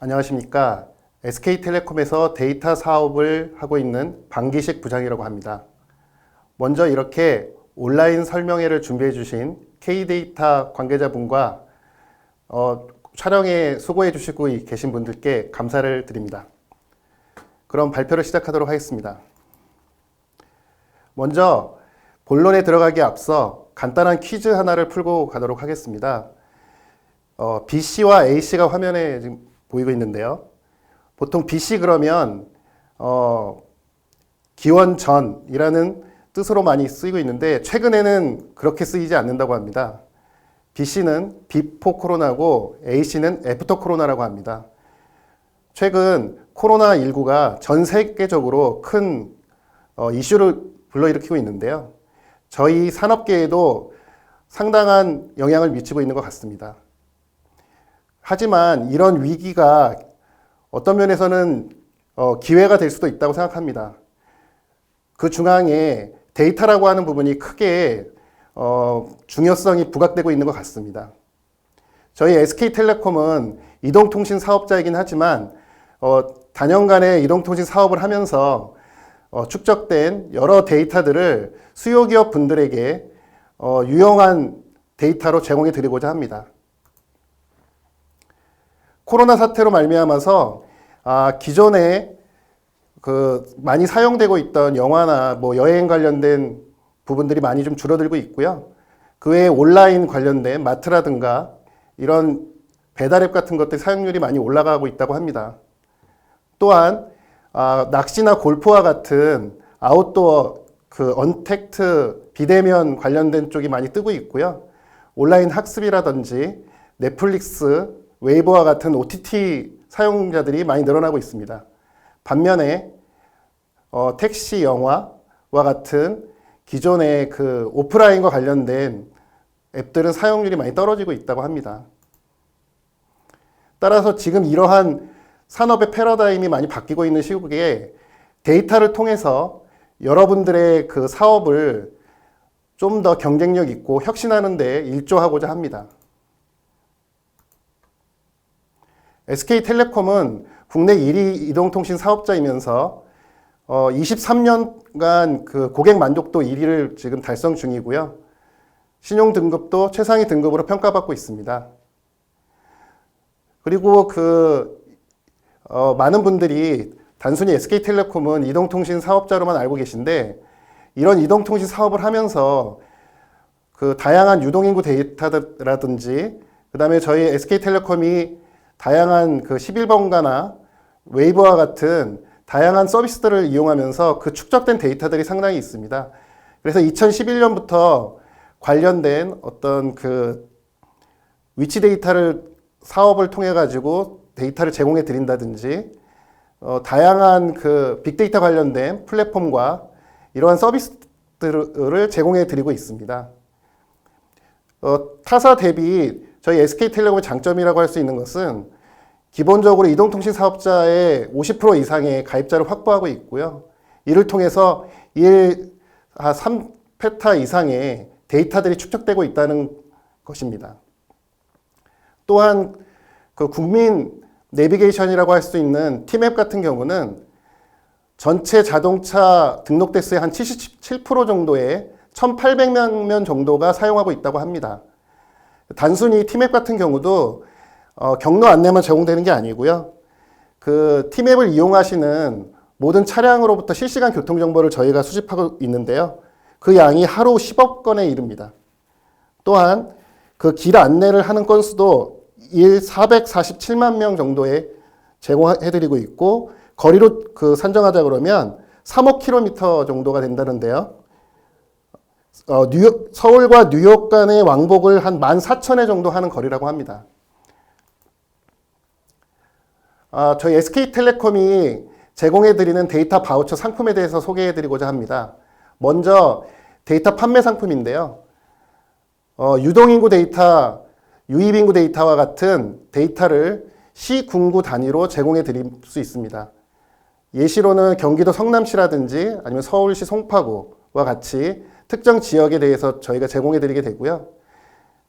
안녕하십니까. SK텔레콤에서 데이터 사업을 하고 있는 방기식 부장이라고 합니다. 먼저 이렇게 온라인 설명회를 준비해 주신 K데이터 관계자분과 어, 촬영에 수고해 주시고 계신 분들께 감사를 드립니다. 그럼 발표를 시작하도록 하겠습니다. 먼저 본론에 들어가기 앞서 간단한 퀴즈 하나를 풀고 가도록 하겠습니다. 어, BC와 A씨가 화면에 지금 보이고 있는데요. 보통 BC 그러면 어, 기원 전이라는 뜻으로 많이 쓰이고 있는데 최근에는 그렇게 쓰이지 않는다고 합니다. BC는 비포 코로나고 A씨는 애프터 코로나라고 합니다. 최근 코로나19가 전 세계적으로 큰 어, 이슈를 불러일으키고 있는데요. 저희 산업계에도 상당한 영향을 미치고 있는 것 같습니다. 하지만 이런 위기가 어떤 면에서는 어, 기회가 될 수도 있다고 생각합니다. 그 중앙에 데이터라고 하는 부분이 크게 어, 중요성이 부각되고 있는 것 같습니다. 저희 SK텔레콤은 이동통신 사업자이긴 하지만 어, 단연간의 이동통신 사업을 하면서 어, 축적된 여러 데이터들을 수요기업 분들에게 어, 유용한 데이터로 제공해 드리고자 합니다. 코로나 사태로 말미암아서 아, 기존에 그 많이 사용되고 있던 영화나 뭐 여행 관련된 부분들이 많이 좀 줄어들고 있고요. 그 외에 온라인 관련된 마트라든가 이런 배달앱 같은 것들 사용률이 많이 올라가고 있다고 합니다. 또한 아, 낚시나 골프와 같은 아웃도어 그 언택트 비대면 관련된 쪽이 많이 뜨고 있고요. 온라인 학습이라든지 넷플릭스, 웨이버와 같은 OTT 사용자들이 많이 늘어나고 있습니다. 반면에 어, 택시 영화와 같은 기존의 그 오프라인과 관련된 앱들은 사용률이 많이 떨어지고 있다고 합니다. 따라서 지금 이러한 산업의 패러다임이 많이 바뀌고 있는 시국에 데이터를 통해서 여러분들의 그 사업을 좀 더 경쟁력 있고 혁신하는 데 일조하고자 합니다. SK텔레콤은 국내 1위 이동통신 사업자이면서 어, 23년간 그 고객 만족도 1위를 지금 달성 중이고요. 신용 등급도 최상위 등급으로 평가받고 있습니다. 그리고 그 어, 많은 분들이 단순히 SK텔레콤은 이동통신 사업자로만 알고 계신데 이런 이동통신 사업을 하면서 그 다양한 유동인구 데이터라든지 그 다음에 저희 SK텔레콤이 다양한 그 11번가나 웨이버와 같은 다양한 서비스들을 이용하면서 그 축적된 데이터들이 상당히 있습니다. 그래서 2011년부터 관련된 어떤 그 위치 데이터를 사업을 통해 가지고 데이터를 제공해 드린다든지 어, 다양한 그 빅데이터 관련된 플랫폼과 이러한 서비스들을 제공해 드리고 있습니다. 어, 타사 대비 저희 SK텔레콤의 장점이라고 할 수 있는 것은 기본적으로 이동통신 사업자의 50% 이상의 가입자를 확보하고 있고요. 이를 통해서 1, 3페타 이상의 데이터들이 축적되고 있다는 것입니다. 또한 그 국민 내비게이션이라고 할 수 있는 티맵 같은 경우는 전체 자동차 등록 대수의 한 77% 정도의 1,800만 명 정도가 사용하고 있다고 합니다. 단순히 티맵 같은 경우도 어, 경로 안내만 제공되는 게 아니고요. 그 티맵을 이용하시는 모든 차량으로부터 실시간 교통 정보를 저희가 수집하고 있는데요. 그 양이 하루 10억 건에 이릅니다. 또한 그 길 안내를 하는 건수도 일 447만 명 정도에 제공해드리고 있고 거리로 그 산정하자 그러면 3억 킬로미터 정도가 된다는데요. 어, 뉴욕, 서울과 뉴욕 간의 왕복을 한 14,000회 정도 하는 거리라고 합니다. 아, 저희 SK텔레콤이 제공해드리는 데이터 바우처 상품에 대해서 소개해드리고자 합니다. 먼저 데이터 판매 상품인데요. 어, 유동인구 데이터, 유입인구 데이터와 같은 데이터를 시 군구 단위로 제공해 드릴 수 있습니다. 예시로는 경기도 성남시라든지 아니면 서울시 송파구와 같이 특정 지역에 대해서 저희가 제공해 드리게 되고요.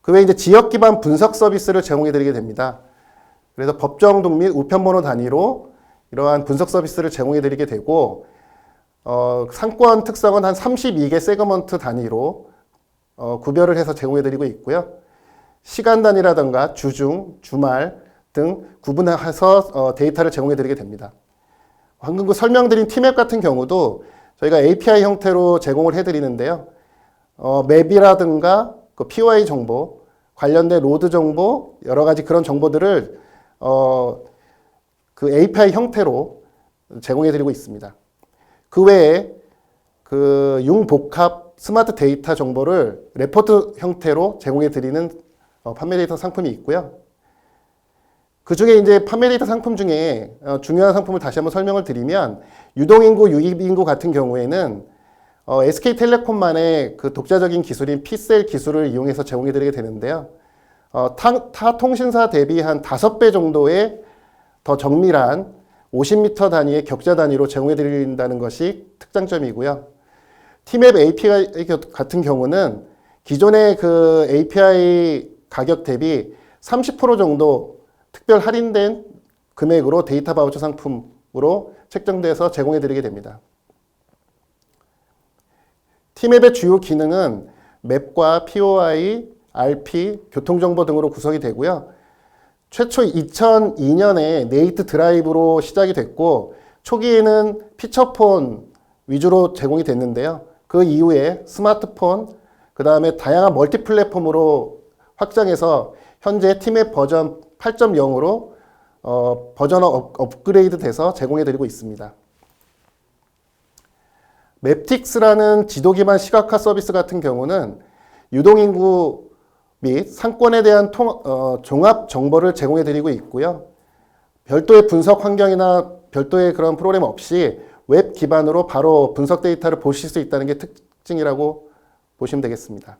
그 외에 이제 지역 기반 분석 서비스를 제공해 드리게 됩니다. 그래서 법정등 및 우편번호 단위로 이러한 분석 서비스를 제공해 드리게 되고 어, 상권 특성은 한 32개 세그먼트 단위로 어, 구별을 해서 제공해 드리고 있고요. 시간 단위라든가 주중, 주말 등 구분해서 어, 데이터를 제공해 드리게 됩니다. 방금 그 설명드린 티맵 같은 경우도 저희가 API 형태로 제공을 해 드리는데요. 어, 맵이라든가 그 POI 정보, 관련된 로드 정보, 여러 가지 그런 정보들을 어, 그 API 형태로 제공해 드리고 있습니다. 그 외에 그 융복합 스마트 데이터 정보를 레포트 형태로 제공해 드리는 어, 판매 데이터 상품이 있고요. 그 중에 이제 판매 데이터 상품 중에 어, 중요한 상품을 다시 한번 설명을 드리면 유동인구, 유입인구 같은 경우에는 어, SK텔레콤만의 그 독자적인 기술인 피셀 기술을 이용해서 제공해 드리게 되는데요. 어, 타, 타 통신사 대비 한 다섯 배 정도의 더 정밀한 50m 단위의 격자 단위로 제공해 드린다는 것이 특장점이고요. 티맵 API 같은 경우는 기존의 그 API 가격 대비 30% 정도 특별 할인된 금액으로 데이터 바우처 상품으로 책정돼서 제공해 드리게 됩니다. 티맵의 주요 기능은 맵과 POI, RP, 교통정보 등으로 구성이 되고요. 최초 2002년에 네이트 드라이브로 시작이 됐고 초기에는 피처폰 위주로 제공이 됐는데요. 그 이후에 스마트폰, 그 다음에 다양한 멀티 플랫폼으로 확장해서 현재 티맵 버전 8.0으로 어, 버전 업, 업그레이드 돼서 제공해 드리고 있습니다. 맵틱스라는 지도 기반 시각화 서비스 같은 경우는 유동인구 및 상권에 대한 통, 어, 종합 정보를 제공해 드리고 있고요. 별도의 분석 환경이나 별도의 그런 프로그램 없이 웹 기반으로 바로 분석 데이터를 보실 수 있다는 게 특징이라고 보시면 되겠습니다.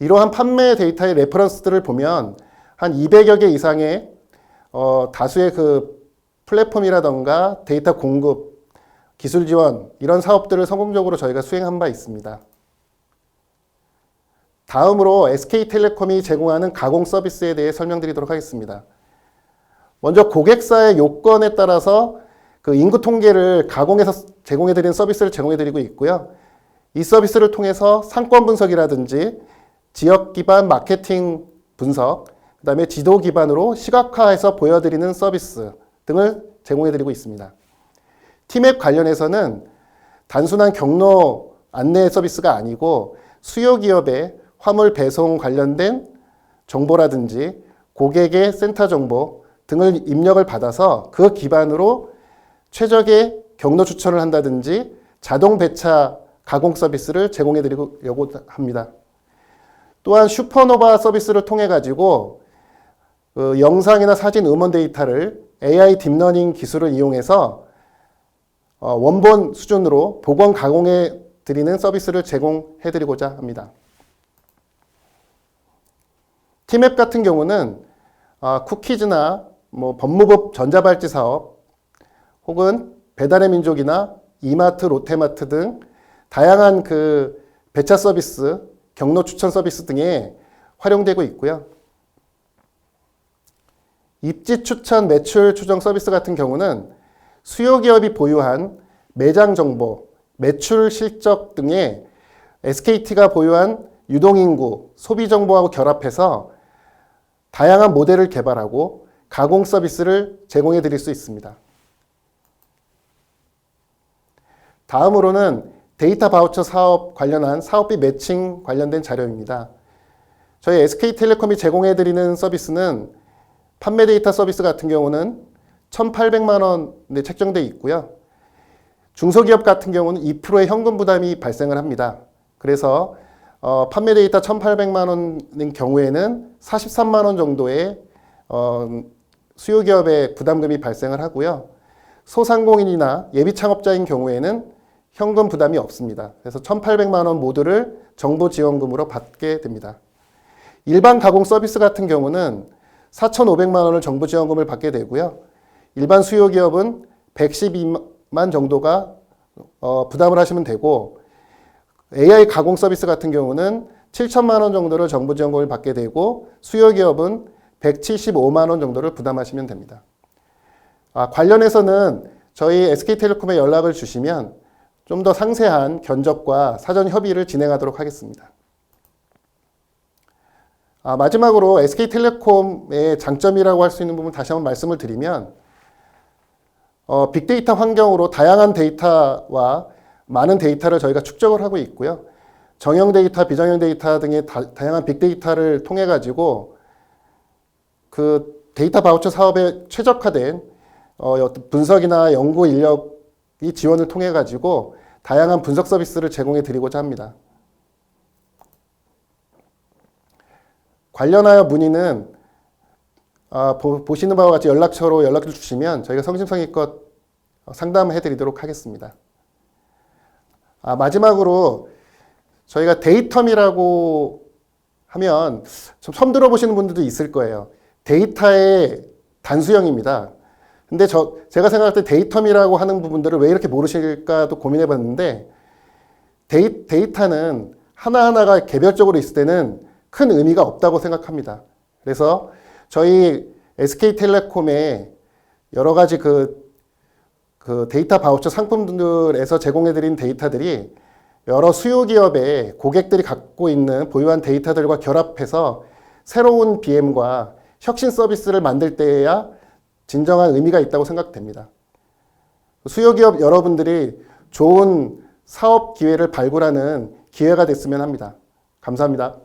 이러한 판매 데이터의 레퍼런스들을 보면 한 200여 개 이상의 어, 다수의 그 플랫폼이라던가 데이터 공급, 기술 지원 이런 사업들을 성공적으로 저희가 수행한 바 있습니다. 다음으로 SK텔레콤이 제공하는 가공 서비스에 대해 설명드리도록 하겠습니다. 먼저 고객사의 요건에 따라서 그 인구 통계를 가공해서 제공해드리는 서비스를 제공해드리고 있고요. 이 서비스를 통해서 상권 분석이라든지 지역 기반 마케팅 분석, 그 다음에 지도 기반으로 시각화해서 보여드리는 서비스 등을 제공해드리고 있습니다. 티맵 관련해서는 단순한 경로 안내 서비스가 아니고 수요 기업의 화물 배송 관련된 정보라든지 고객의 센터 정보 등을 입력을 받아서 그 기반으로 최적의 경로 추천을 한다든지 자동 배차 가공 서비스를 제공해 드리려고 합니다. 또한 슈퍼노바 서비스를 통해 가지고 그 영상이나 사진 음원 데이터를 AI 딥러닝 기술을 이용해서 어, 원본 수준으로 복원 가공해 드리는 서비스를 제공해 드리고자 합니다. 티맵 같은 경우는 아, 쿠키즈나 뭐 법무법 전자발찌 사업 혹은 배달의 민족이나 이마트, 롯데마트 등 다양한 그 배차 서비스, 경로 추천 서비스 등에 활용되고 있고요. 입지 추천 매출 추정 서비스 같은 경우는 수요 기업이 보유한 매장 정보, 매출 실적 등의 SKT가 보유한 유동인구, 소비 정보하고 결합해서 다양한 모델을 개발하고 가공 서비스를 제공해 드릴 수 있습니다. 다음으로는 데이터 바우처 사업 관련한 사업비 매칭 관련된 자료입니다. 저희 SK텔레콤이 제공해 드리는 서비스는 판매 데이터 서비스 같은 경우는 1,800만 원에 책정돼 있고요. 중소기업 같은 경우는 2%의 현금 부담이 발생을 합니다. 그래서 어, 판매 데이터 1,800만 원인 경우에는 43만 원 정도의 어, 수요 기업의 부담금이 발생을 하고요. 소상공인이나 예비 창업자인 경우에는 현금 부담이 없습니다. 그래서 1,800만 원 모두를 정부 지원금으로 받게 됩니다. 일반 가공 서비스 같은 경우는 4,500만 원을 정부 지원금을 받게 되고요. 일반 수요 기업은 112만 정도가 어, 부담을 하시면 되고 AI 가공 서비스 같은 경우는 7천만 원 정도를 정부 지원금을 받게 되고 수요 기업은 175만 원 정도를 부담하시면 됩니다. 아, 관련해서는 저희 SK텔레콤에 연락을 주시면 좀 더 상세한 견적과 사전 협의를 진행하도록 하겠습니다. 아, 마지막으로 SK텔레콤의 장점이라고 할 수 있는 부분 다시 한번 말씀을 드리면 어, 빅데이터 환경으로 다양한 데이터와 많은 데이터를 저희가 축적을 하고 있고요. 정형 데이터, 비정형 데이터 등의 다, 다양한 빅데이터를 통해 가지고 그 데이터 바우처 사업에 최적화된 어, 분석이나 연구 인력 이 지원을 통해 가지고 다양한 분석 서비스를 제공해 드리고자 합니다. 관련하여 문의는 아, 보, 보시는 바와 같이 연락처로 연락을 주시면 저희가 성심성의껏 상담해 드리도록 하겠습니다. 아, 마지막으로 저희가 데이텀이라고 하면 좀 처음 들어보시는 분들도 있을 거예요. 데이터의 단수형입니다. 근데 저, 제가 생각할 때 데이텀이라고 하는 부분들을 왜 이렇게 모르실까도 고민해 봤는데 데이, 데이터는 하나하나가 개별적으로 있을 때는 큰 의미가 없다고 생각합니다. 그래서 저희 SK텔레콤의 여러 가지 그, 그 데이터 바우처 상품들에서 제공해드린 데이터들이 여러 수요 기업의 고객들이 갖고 있는 보유한 데이터들과 결합해서 새로운 BM과 혁신 서비스를 만들 때에야 진정한 의미가 있다고 생각됩니다. 수요 기업 여러분들이 좋은 사업 기회를 발굴하는 기회가 됐으면 합니다. 감사합니다.